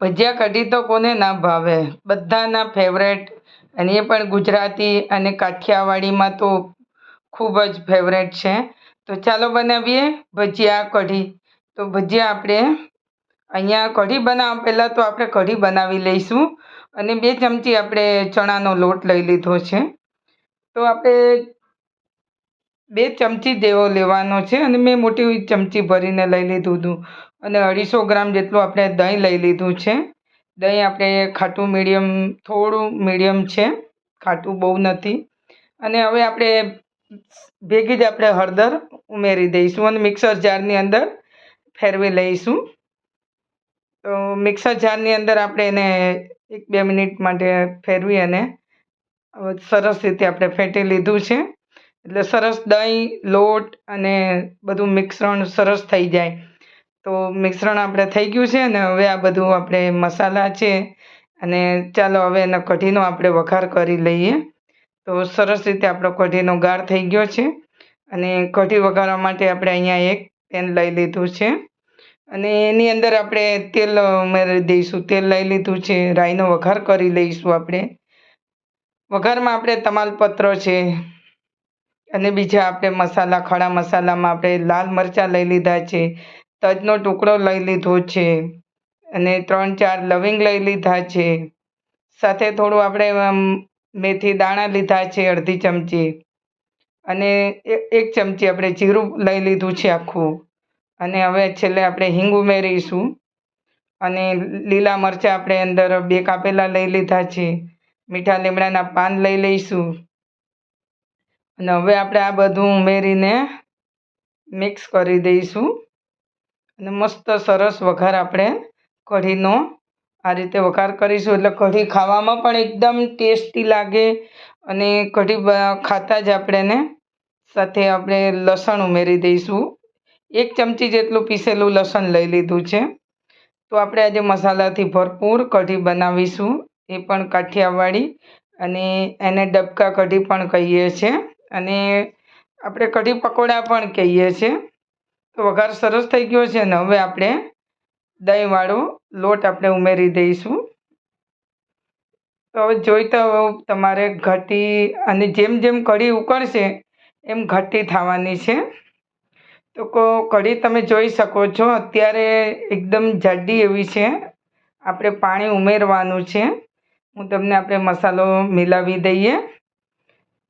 ભજીયા કઢી તો કોને ના ભાવે. બધાના ફેવરેટ અને એ પણ ગુજરાતી અને કાઠિયાવાડીમાં તો ખૂબ જ ફેવરેટ છે. તો ચાલો બનાવીએ ભજીયા કઢી. તો ભજીયા આપણે અહીંયા કઢી બનાવવા પહેલાં તો આપણે કઢી બનાવી લઈશું. અને બે ચમચી આપણે ચણાનો લોટ લઈ લીધો છે. તો આપણે બે ચમચી જેવો લેવાનો છે. અને મેં મોટી ચમચી ભરીને લઈ લીધું હતું. અને અઢીસો ગ્રામ જેટલું આપણે દહીં લઈ લીધું છે. દહીં આપણે ખાટું મીડિયમ, થોડું મીડિયમ છે. ખાટું બહુ નથી. અને હવે આપણે ભેગી જ આપણે હળદર ઉમેરી દઈશું અને મિક્સર જારની અંદર ફેરવી લઈશું. તો મિક્સર જારની અંદર આપણે એને એક બે મિનિટ માટે ફેરવી અને સરસ રીતે આપણે ફેંટી લીધું છે. એટલે સરસ દહીં, લોટ અને બધું મિશ્રણ સરસ થઈ જાય. તો મિશ્રણ આપણે થઈ ગયું છે ને હવે આ બધું આપણે મસાલા છે અને ચાલો હવે એનો કઢીનો આપણે વઘાર કરી લઈએ. તો સરસ રીતે આપણો કઢીનો ગાળ થઈ ગયો છે અને કઢી વઘારવા માટે આપણે અહીંયા એક પેન લઈ લીધું છે. અને એની અંદર આપણે તેલ ઉમેરી દઈશું. તેલ લઈ લીધું છે. રાઈનો વઘાર કરી લઈશું આપણે. વઘારમાં આપણે તમાલપત્ર છે અને બીજા આપણે મસાલા, ખડા મસાલામાં આપણે લાલ મરચાં લઈ લીધા છે. તજનો ટુકડો લઈ લીધો છે અને ત્રણ ચાર લવિંગ લઈ લીધા છે. સાથે થોડું આપણે મેથી દાણા લીધા છે અડધી ચમચી. અને એક ચમચી આપણે જીરું લઈ લીધું છે આખું. અને હવે છેલ્લે આપણે હિંગ ઉમેરીશું. અને લીલા મરચાં આપણે અંદર બે કાપેલા લઈ લીધા છે. મીઠા લીમડાના પાન લઈ લઈશું. અને હવે આપણે આ બધું ઉમેરીને મિક્સ કરી દઈશું. અને મસ્ત સરસ વઘાર આપણે કઢીનો આ રીતે વઘાર કરીશું. એટલે કઢી ખાવામાં પણ એકદમ ટેસ્ટી લાગે અને કઢી ખાતા જ આપણે એને સાથે આપણે લસણ ઉમેરી દઈશું. એક ચમચી જેટલું પીસેલું લસણ લઈ લીધું છે. તો આપણે આજે મસાલાથી ભરપૂર કઢી બનાવીશું. એ પણ કાઠિયાવાડી અને એને ડબકા કઢી પણ કહીએ છીએ અને આપણે કઢી પકોડા પણ કહીએ છીએ તો વઘાર સરસ થઈ ગયો છે ને હવે આપણે દહીંવાળો લોટ આપણે ઉમેરી દઈશું. તો હવે જોઈતા તમારે ઘટી અને જેમ જેમ કઢી ઉકળશે એમ ઘટી થવાની છે. તો કઢી તમે જોઈ શકો છો અત્યારે એકદમ જાડી એવી છે. આપણે પાણી ઉમેરવાનું છે. હું તમને આપણે મસાલો મિલાવી દઈએ.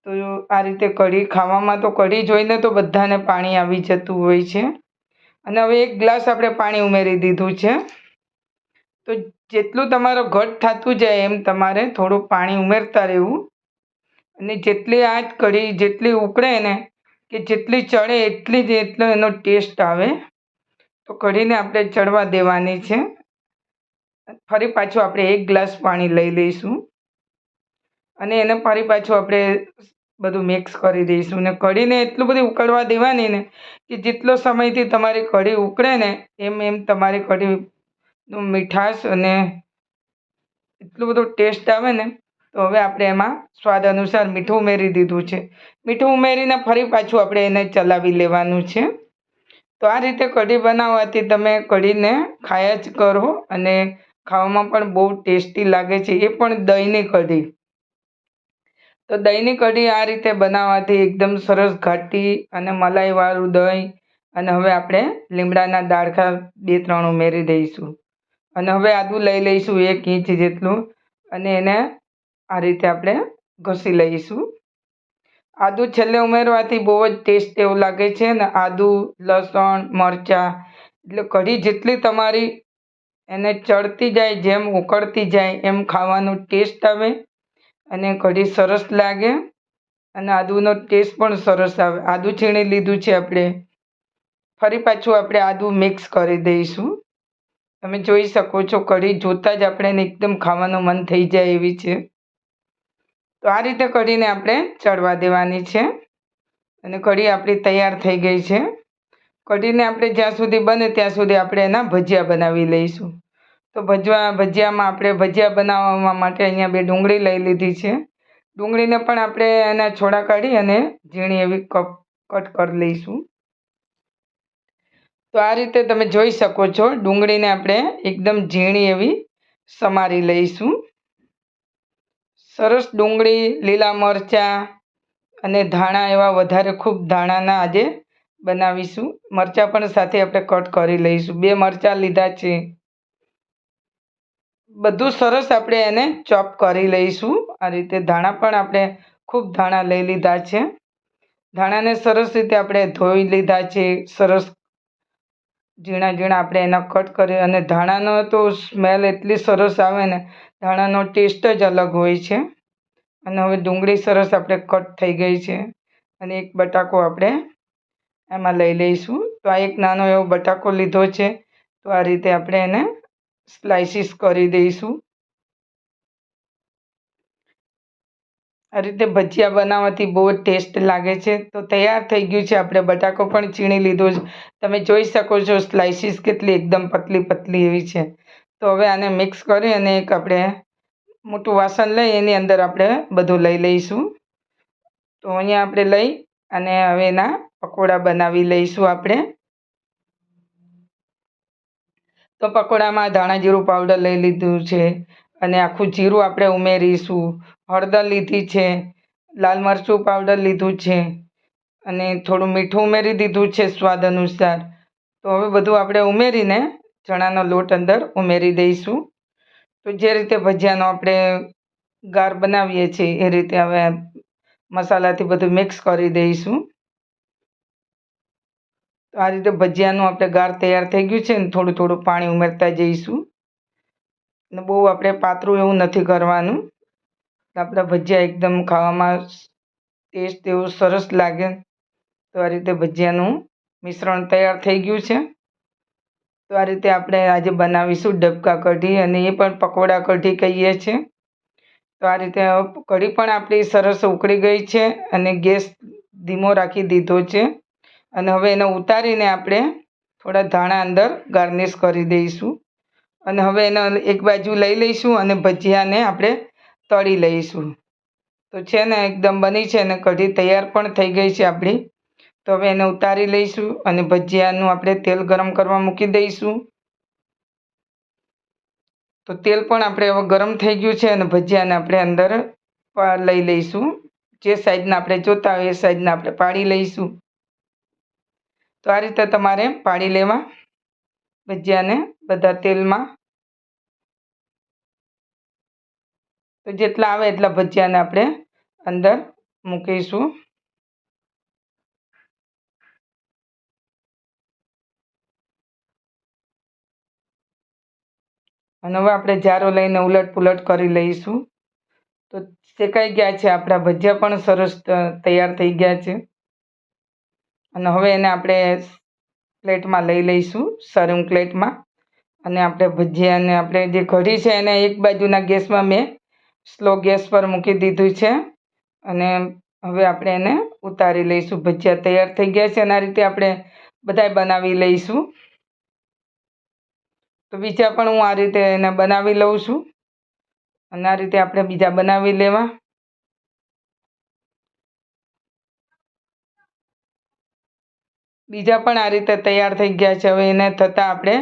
તો આ રીતે કઢી, ખાવામાં તો કઢી જોઈને તો બધાને પાણી આવી જતું હોય છે. અને હવે એક ગ્લાસ આપણે પાણી ઉમેરી દીધું છે. તો જેટલું તમારો ઘટ થતું જાય એમ તમારે થોડું પાણી ઉમેરતા રહેવું. અને જેટલી આ કઢી જેટલી ઉકળે ને કે જેટલી ચડે એટલી જ એટલો એનો ટેસ્ટ આવે. તો કઢીને આપણે ચડવા દેવાની છે. ફરી પાછું આપણે એક ગ્લાસ પાણી લઈ લઈશું. અને એને ફરી પાછું આપણે બધું મિક્સ કરી દઈશું ને કઢીને એટલું બધું ઉકળવા દેવાની ને કે જેટલો સમયથી તમારી કઢી ઉકળે ને એમ એમ તમારી કઢીનું મીઠાશ અને એટલું બધું ટેસ્ટ આવે ને તો હવે આપણે એમાં સ્વાદ અનુસાર મીઠું ઉમેરી દીધું છે. મીઠું ઉમેરીને ફરી પાછું આપણે એને ચલાવી લેવાનું છે. તો આ રીતે કઢી બનાવવાથી તમે કઢીને ખાયા જ કરો અને ખાવામાં પણ બહુ ટેસ્ટી લાગે છે. એ પણ દહીંની કઢી. તો દહીંની કઢી આ રીતે બનાવવાથી એકદમ સરસ ઘાટી અને મલાઈવાળું દહીં અને હવે આપણે લીમડાના દાળખા બે ત્રણ ઉમેરી દઈશું. અને હવે આદું લઈ લઈશું એક ઇંચ જેટલું અને એને આ રીતે આપણે ઘસી લઈશું. આદું છેલ્લે ઉમેરવાથી બહુ જ ટેસ્ટ એવું લાગે છે ને આદું, લસણ, મરચાં એટલે કઢી જેટલી તમારી એને ચડતી જાય, જેમ ઉકળતી જાય એમ ખાવાનું ટેસ્ટ આવે. અને કઢી સરસ લાગે. અને આદુનો ટેસ્ટ પણ સરસ આવે. આદું છીણી લીધું છે આપણે. ફરી પાછું આપણે આદું મિક્સ કરી દઈશું. તમે જોઈ શકો છો, કઢી જોતાં જ આપણે એકદમ ખાવાનું મન થઈ જાય એવી છે. તો આ રીતે કઢીને આપણે ચડવા દેવાની છે. અને કઢી આપણી તૈયાર થઈ ગઈ છે. કઢીને આપણે જ્યાં સુધી બને ત્યાં સુધી આપણે એના ભજીયા બનાવી લઈશું. તો ભજવા, ભજીયામાં આપણે ભજીયા બનાવવા માટે અહીંયા બે ડુંગળી લઈ લીધી છે. ડુંગળીને પણ આપણે એના છોડા કાઢી અને ઝીણી એવી કપ કટ કરી લઈશું. તો આ રીતે તમે જોઈ શકો છો, ડુંગળીને આપણે એકદમ ઝીણી એવી સમારી લઈશું. સરસ ડુંગળી, લીલા મરચાં અને ધાણા એવા વધારે ખૂબ ધાણાના આજે બનાવીશું. મરચાં પણ સાથે આપણે કટ કરી લઈશું. બે મરચાં લીધા છે. બધું સરસ આપણે એને ચોપ કરી લઈશું. આ રીતે ધાણા પણ આપણે ખૂબ ધાણા લઈ લીધા છે. ધાણાને સરસ રીતે આપણે ધોઈ લીધા છે. સરસ ઝીણા ઝીણા આપણે એના કટ કરી અને ધાણાનો તો સ્મેલ એટલી સરસ આવે ને, ધાણાનો ટેસ્ટ જ અલગ હોય છે. અને હવે ડુંગળી સરસ આપણે કટ થઈ ગઈ છે. અને એક બટાકો આપણે એમાં લઈ લઈશું. તો આ એક નાનો એવો બટાકો લીધો છે. તો આ રીતે આપણે એને સ્લાઇસીસ કરી દઈશું. આ રીતે ભજીયા બનાવવાથી બહુ ટેસ્ટ લાગે છે. તો તૈયાર થઈ ગયું છે. આપણે બટાકો પણ છીણી લીધો છે. તમે જોઈ શકો છો સ્લાઇસીસ કેટલી એકદમ પતલી પતલી એવી છે. તો હવે આને મિક્સ કરી અને એક આપણે મોટું વાસણ લઈ એની અંદર આપણે બધું લઈ લઈશું. તો અહીંયા આપણે લઈ અને હવે એના પકોડા બનાવી લઈશું આપણે. તો પકોડામાં ધાણા જીરું પાવડર લઈ લીધું છે અને આખું જીરું આપણે ઉમેરીશું. હળદર લીધી છે, લાલ મરચું પાવડર લીધું છે અને થોડું મીઠું ઉમેરી દીધું છે સ્વાદ અનુસાર. તો હવે બધું આપણે ઉમેરીને ચણાનો લોટ અંદર ઉમેરી દઈશું. તો જે રીતે ભજીયાનો આપણે ગાર બનાવીએ છીએ એ રીતે હવે મસાલાથી બધું મિક્સ કરી દઈશું. તો આ રીતે ભજીયાનું આપણે ગાર તૈયાર થઈ ગયું છે ને થોડું થોડું પાણી ઉમેરતા જઈશું. અને બહુ આપણે પાતળું એવું નથી કરવાનું. આપણા ભજીયા એકદમ ખાવામાં ટેસ્ટ એવું સરસ લાગે. તો આ રીતે ભજીયાનું મિશ્રણ તૈયાર થઈ ગયું છે. તો આ રીતે આપણે આજે બનાવીશું ડબકા કઢી અને એ પણ પકોડા કઢી કહીએ છીએ તો આ રીતે કઢી પણ આપણી સરસ ઉકળી ગઈ છે અને ગેસ ધીમો રાખી દીધો છે. અને હવે એને ઉતારીને આપણે થોડા ધાણા અંદર ગાર્નિશ કરી દઈશું. અને હવે એને એક બાજુ લઈ લઈશું અને ભજીયાને આપણે તળી લઈશું. તો છે ને એકદમ બની છે અને કઢી તૈયાર પણ થઈ ગઈ છે આપણી. તો હવે એને ઉતારી લઈશું અને ભજીયાનું આપણે તેલ ગરમ કરવા મૂકી દઈશું. તો તેલ પણ આપણે હવે ગરમ થઈ ગયું છે અને ભજીયાને આપણે અંદર લઈ લઈશું. જે સાઈઝના આપણે જોતા હોય એ સાઈઝના આપણે પાડી લઈશું. તો આ રીતે તમારે પાડી લેવા ભજીયાને બધા તેલમાં. તો જેટલા આવે એટલા ભજીયાને આપણે અંદર મૂકીશું. અને હવે આપણે જારો લઈને ઉલટ પુલટ કરી લઈશું. તો શેકાઈ ગયા છે આપણા ભજીયા પણ સરસ તૈયાર થઈ ગયા છે. અને હવે એને આપણે પ્લેટમાં લઈ લઈશું સર્વિંગ પ્લેટમાં. અને આપણે ભજીયાને આપણે જે ઘડી છે એને એક બાજુના ગેસમાં મેં સ્લો ગેસ પર મૂકી દીધું છે. અને હવે આપણે એને ઉતારી લઈશું. ભજીયા તૈયાર થઈ ગયા છે આ રીતે આપણે બધાય બનાવી લઈશું. તો બીજા પણ હું આ રીતે એને બનાવી લઉં છું. અને આ રીતે આપણે બીજા બનાવી લેવા. બીજા પણ આ રીતે તૈયાર થઈ ગયા છે. હવે એને થતાં આપણે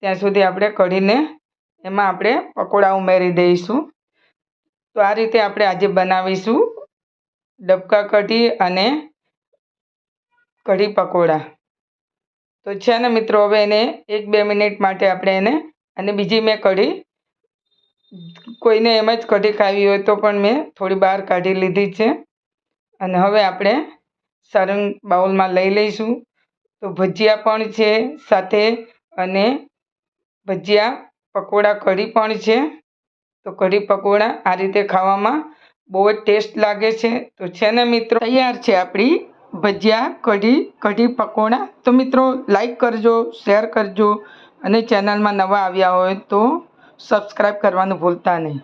ત્યાં સુધી આપણે કઢીને એમાં આપણે પકોડા ઉમેરી દઈશું. તો આ રીતે આપણે આજે બનાવીશું ડબકા કઢી અને કઢી પકોડા. તો છે ને મિત્રો, હવે એને એક બે મિનિટ માટે આપણે એને અને બીજી મેં કઢી કોઈને એમ જ કઢી ખાવી હોય તો પણ મેં થોડી બહાર કાઢી લીધી છે. અને હવે આપણે સર્વિંગ બાઉલમાં લઈ લઈશું. તો ભજીયા પણ છે સાથે અને ભજીયા પકોડા કઢી પણ છે. તો કઢી પકોડા આ રીતે ખાવામાં બહુ જ ટેસ્ટ લાગે છે. તો છે ને મિત્રો, તૈયાર છે આપણી ભજીયા કઢી કઢી પકોડા. તો મિત્રો લાઈક કરજો શેર કરજો અને ચેનલમાં નવા આવ્યા હોય તો સબસ્ક્રાઈબ કરવાનું ભૂલતા નહીં.